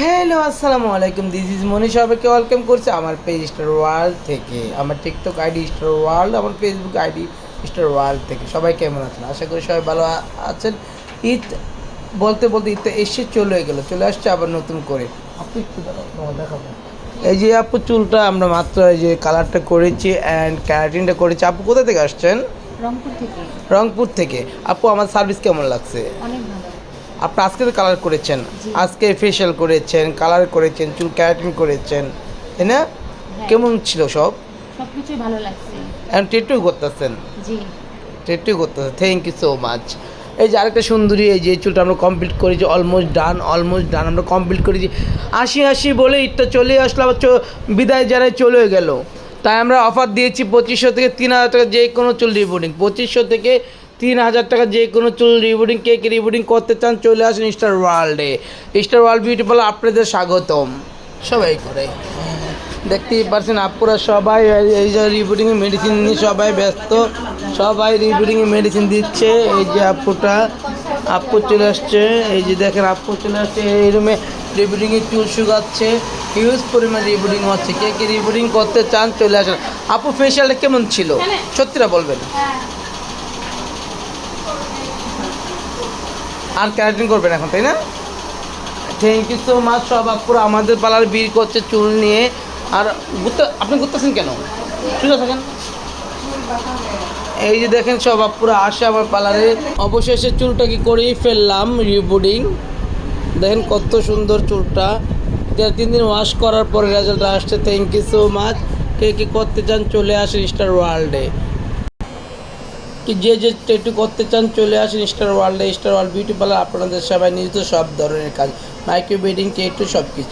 Hello আসসালামু আলাইকুম this is মনি সবাইকে ওয়েলকাম করছি আমার পেজ স্টার ওয়ার্ল্ড থেকে। আমার টিকটক আইডি স্টার ওয়ার্ল্ড আমার ফেসবুক আইডি স্টার ওয়ার্ল্ড থেকে। সবাই কেমন আছেন? আশা করি সবাই ভালো আছেন। ঈদ বলতে বলতে ঈদ তো এসে চলে গেল চলে আসছে আবার নতুন করে। আপু একটু দেখাবো। এই যে আপু চুলটা আমরা মাত্র এই যে কালারটা করেছি অ্যান্ড ক্যারাটিনটা করেছি। আপু কোথা থেকে আসছেন? রংপুর থেকে। রংপুর থেকে। আপু আমার সার্ভিস কেমন লাগছে? অনেক ভালো। আপনি আজকে তো কালার করেছেন। আজকে ফেশিয়াল করেছেন কালার করেছেন চুল ক্যারাটিন করেছেন তাই না? হ্যাঁ। কেমন ছিল সব? সব কিছুই ভালো লাগছে। এখন টেটু করতেছেন? জি। টেটু করতেছেন। থ্যাংক ইউ সো মাচ এই যে আরেকটা সুন্দরী এই যে চুলটা আমরা কমপ্লিট করেছি অলমোস্ট ডান অলমোস্ট ডান আমরা কমপ্লিট করেছি আশি আশি বলে ঈদটা চলে আসলো আবার বিদায় যারাই চলে গেল। তাই আমরা অফার দিয়েছি পঁচিশশো থেকে তিন হাজার টাকা যে কোনো চুল রিবোর্ডিং পঁচিশশো থেকে তিন হাজার টাকা যে কোনো চুল রিবোর্ডিং কে কে রিবোর্ডিং করতে চান চলে আসেন স্টার ওয়ার্ল্ডে স্টার ওয়ার্ল্ড বিউটি পার্লার আপনাদের স্বাগতম। সবাই করে। দেখতেই পারছেন আপুরা সবাই এই- যে রিবোর্ডিংয়ে মেডিসিন নিয়ে সবাই ব্যস্ত। সবাই রিবোর্ডিংয়ে মেডিসিন দিচ্ছে। এই যে আপুটা আপু চলে আসছে। এই যে দেখেন আপু চলে আসছে। এই রুমে রিবোর্ডিংয়ে চুল শুকাচ্ছে। হিউজ পরিমাণ রিবোর্ডিং হচ্ছে। কে কে রিবোর্ডিং করতে চান চলে আসেন। আপু ফেশিয়ালটা কেমন ছিল? সত্যিটা বলবেন। আর ক্যারাটিন করবেন এখন, তাই না? থ্যাংক ইউ সো মাচ সব আপুরা। আমাদের পার্লার বিল করছে, চুল নিয়ে। আর ঘুরতে আপনি ঘুরতেছেন কেন? চুলে থাকেন এই যে দেখেন সব আপুরা আসে আমার পার্লারে অবশেষে চুলটাকে করেই ফেললাম, রিবোর্ডিং। দেখেন কত সুন্দর চুলটা। দেড় তিন দিন ওয়াশ করার পরে রেজাল্ট আসছে। থ্যাংক ইউ সো মাচ কে কে করতে চান, চলে আসেন স্টার ওয়ার্ল্ডে কি যে যে একটু করতে চান চলে আসেন স্টার ওয়ার্ল্ডে স্টার ওয়ার্ল্ড বিউটি পার্লার আপনাদের সবাই নিয়োজিত সব ধরনের কাজ। মাইক্রো বেডিং একটু সব কিছু